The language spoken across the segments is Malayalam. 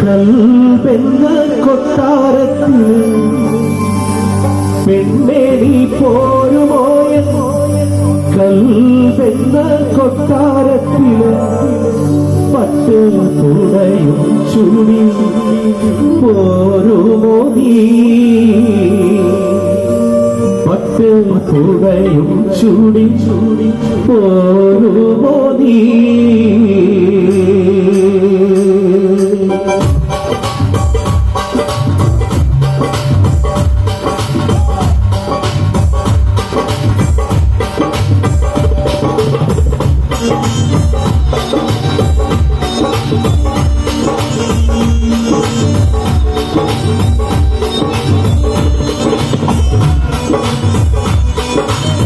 കൽബെന്ന കൊട്ടാരത്തിൽ പെൺമേനി പോരുമോയ കൽബെന്ന കൊട്ടാരത്തിൽ പട്ട് തുടയും ചുടി പോരുമോ നീ? പട്ട് പുകയും ചൂടി ചൂടി പോരുമോ നീ?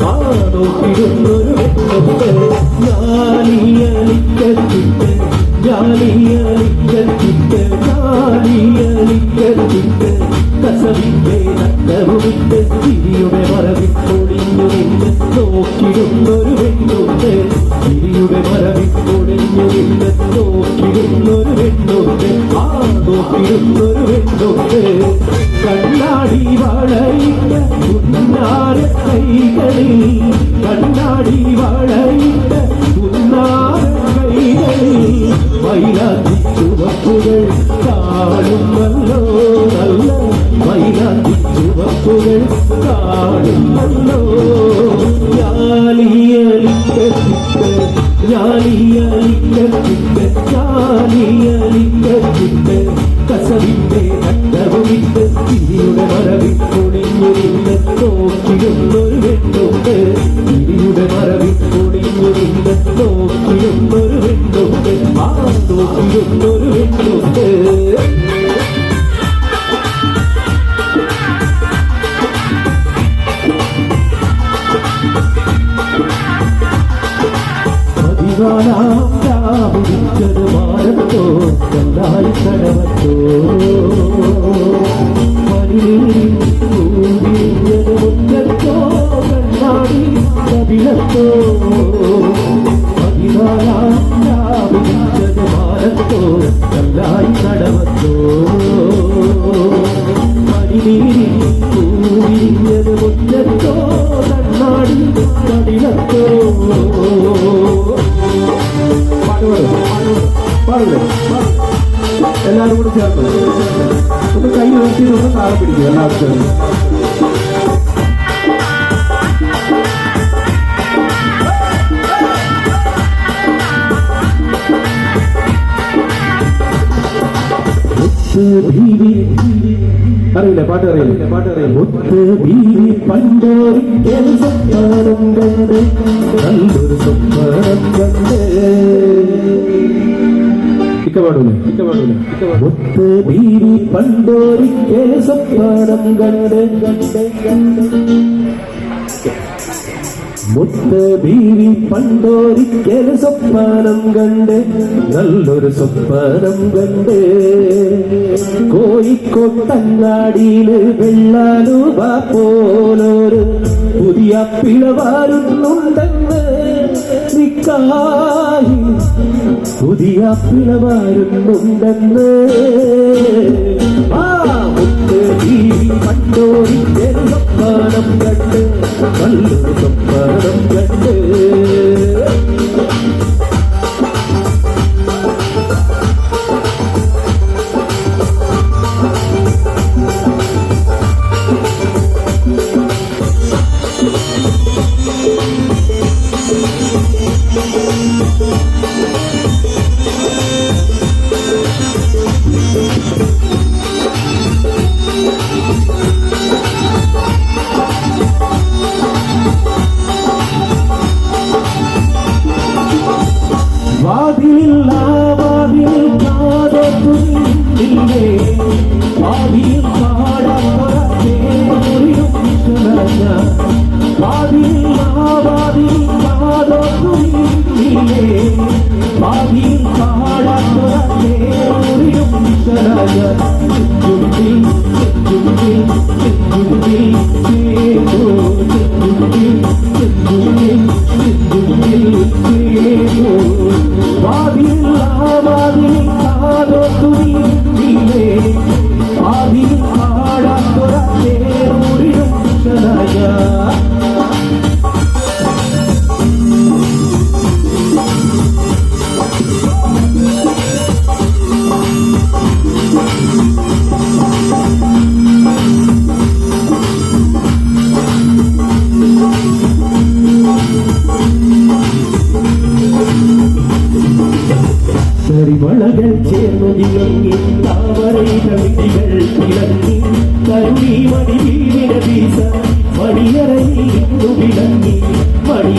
വെണ്ണുണ്ട് ഞാലിയലിക്കത്തിട്ട് ഞാലിയലിക്കത്തിട്ട് ഞാലിയലിക്കത്തിട്ട് കസവിന്റെ നട്ടവുമിട്ട് തിരിയുടെ മറവിൽ പൊളിഞ്ഞു നിന്ന് നോക്കിടുന്നൊരു വെണ്ണുണ്ട് തിരിയുടെ മറവിൽ പൊളിഞ്ഞു നിന്ന് നോക്കിടുന്നൊരു വെണ്ണുണ്ട് ആ നോക്കിടുന്നൊരു വെണ്ണുണ്ട് കണ്ണാടി വളയിട്ട பணக்கார கைகளில் கண்ணாடி வளைந்த உன்னார கைகளில் மயிலாந்தி சுவப்புகள் காணும் நல்லோ நல்ல மயிலாந்தி சுவப்புகள் காணும் நல்லோ നോക്കിടുന്നൊരു പനിനീരിയത് മുറ്റത്തോ കണ്ണാടി കവിളത്തോ പാടില്ലേ എല്ലാവരും കൂടി ചേർത്ത് ഒന്ന് കൈ ഉയർത്തി ഒന്ന് താഴെ പിടിക്കുക എല്ലാവർക്കും ചേർന്ന് അറിയില്ലേ പാട്ട് അറിയില്ല. പാട്ട് അറിയില്ല മുത്ത് ബീവി പണ്ടോരിക്കൽ സ്വപ്നം കണ്ട് നല്ലൊരു സ്വപ്നം കണ്ട്. കോഴിക്കോട്ടങ്ങാടിയിൽ വെള്ളാലുവ പോലൊരു പുതിയ പിളവാരുന്നുണ്ടെന്ന് നിക്കായി പുതിയ പിളവാരുന്നുണ്ടെന്ന്. ആ മുത്ത് 中国人。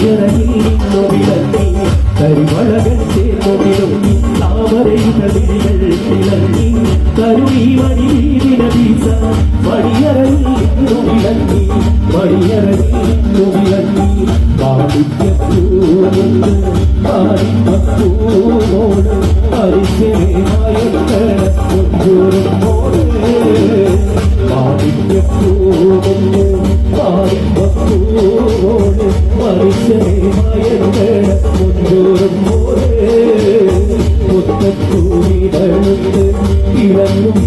മണിയറയിൽ നിന്നു വിളങ്ങി കരിമളകൾ ചേർന്നു തിളങ്ങി താമരൈകൾ തിളങ്ങി കരുണി മണി വീടിന വീസ മണിയറയിൽ നിന്നു വിളങ്ങി മണിയറയിൽ വിളങ്ങി പാടിക്കപ്പൂവുണ്ട് പാടിക്കപ്പൂവോട് പരിചയമായോട് ഇളങ്ങും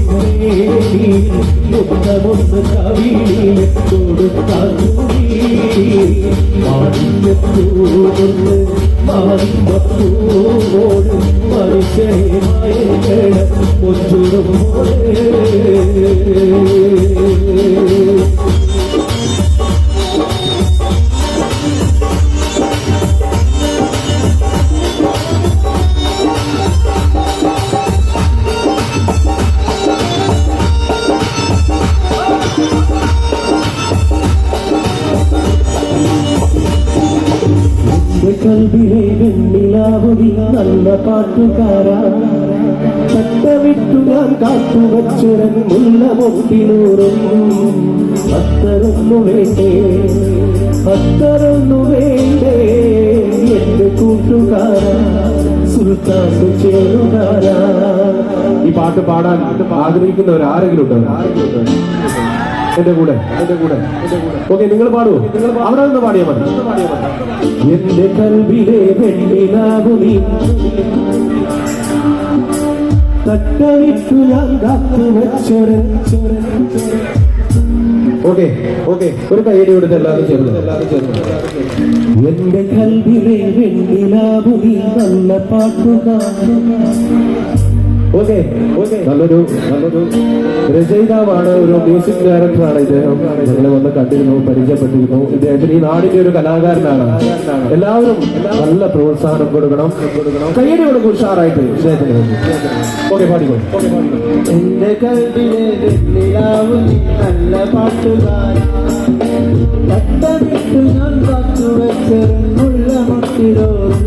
മുത്തമൊന്ന് കവിളിൽ കൊടുത്താൽ മാറിയപ്പൂവൊന്ന് മാറിയപ്പൂവോട് മനുഷ്യമായ ഒച്ചുറും എന്റെ കൽവിലെ വെണ്ണിലാവുതി നല്ല പാട്ടുകാരാ. ചട്ടവിട്ടു ഞാൻ കാത്തുവച്ചൊരൻ മുല്ല മുട്ടിലൂറും അത്തരൊന്നു വേണ്ടേ അത്തരൊന്നു വേണ്ടേ എന്റെ കൂട്ടുകാരാ സുൽത്താന്റെ ചേരുകാരാ. ഈ പാട്ട് പാടാൻ ആഗ്രഹിക്കുന്നവർ ആരെങ്കിലും ഉണ്ടോ? എന്റെ കൂടെ എന്റെ കൂടെ. ഓക്കെ നിങ്ങൾ പാടൂ. നിങ്ങൾ അവിടെ നിന്ന് പാടിയാൽ മതി. എന്റെ കൽവിലെ നീ കാത്തു വെച്ചൊരു ഓക്കെ ഓക്കെ. ഒരു കൈയടി കൊടുത്ത് എല്ലാവരും ചേർന്ന്. എന്റെ കൽവിലെ വെണ്ണിലാകുനി നല്ല പാട്ടുകാരൻ. ഓക്കെ നല്ലൊരു നല്ലൊരു രചയിതാവാണ് ഒരു മ്യൂസിക് ഡയറക്ടറാണ് ഇദ്ദേഹം. ഞങ്ങളെ വന്ന് കണ്ടിരുന്നു പരിചയപ്പെട്ടിരുന്നു. ഇദ്ദേഹത്തിന് ഈ നാടിന്റെ ഒരു കലാകാരനാണ്. എല്ലാവരും നല്ല പ്രോത്സാഹനം കൊടുക്കണം. കയ്യടി കൊടുക്കും ഉഷാറായിട്ട് ഇദ്ദേഹത്തിന് ഓക്കെ പാടിക്കോ എന്റെ കൽവിലെ നല്ല പാട്ടുകാരൻ ഞാൻ മുള്ള മുട്ടിലോറും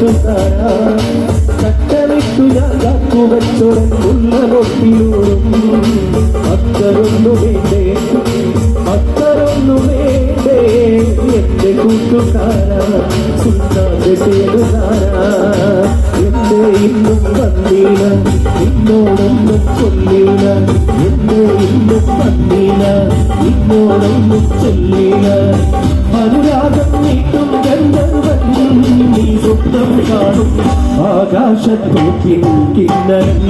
പാട്ടുകാര കട്ടവിട്ടു ഞാൻ കാത്തു വെച്ചോടൻ മുല്ലമൊട്ടിലൂറും ഭക്തരൊന്നു വേണ്ടേ ഭക്തരൊന്നു വേണ്ടേ എന്റെ കൂട്ടുകാര സുൽത്താന്റെ ചേരുകാര എന്റെ ഇന്നും വന്നീല നിന്നോടൊന്നും ചൊല്ലില എന്റെ ഇന്നും വന്നീല നിന്നോടൊന്നും ചൊല്ലില അനുരാഗം നീട്ടും ഗന്ധർവൻ നീ സ്വപ്നം കാണും ആകാശത്തോക്കിൻ കിന്നരൻ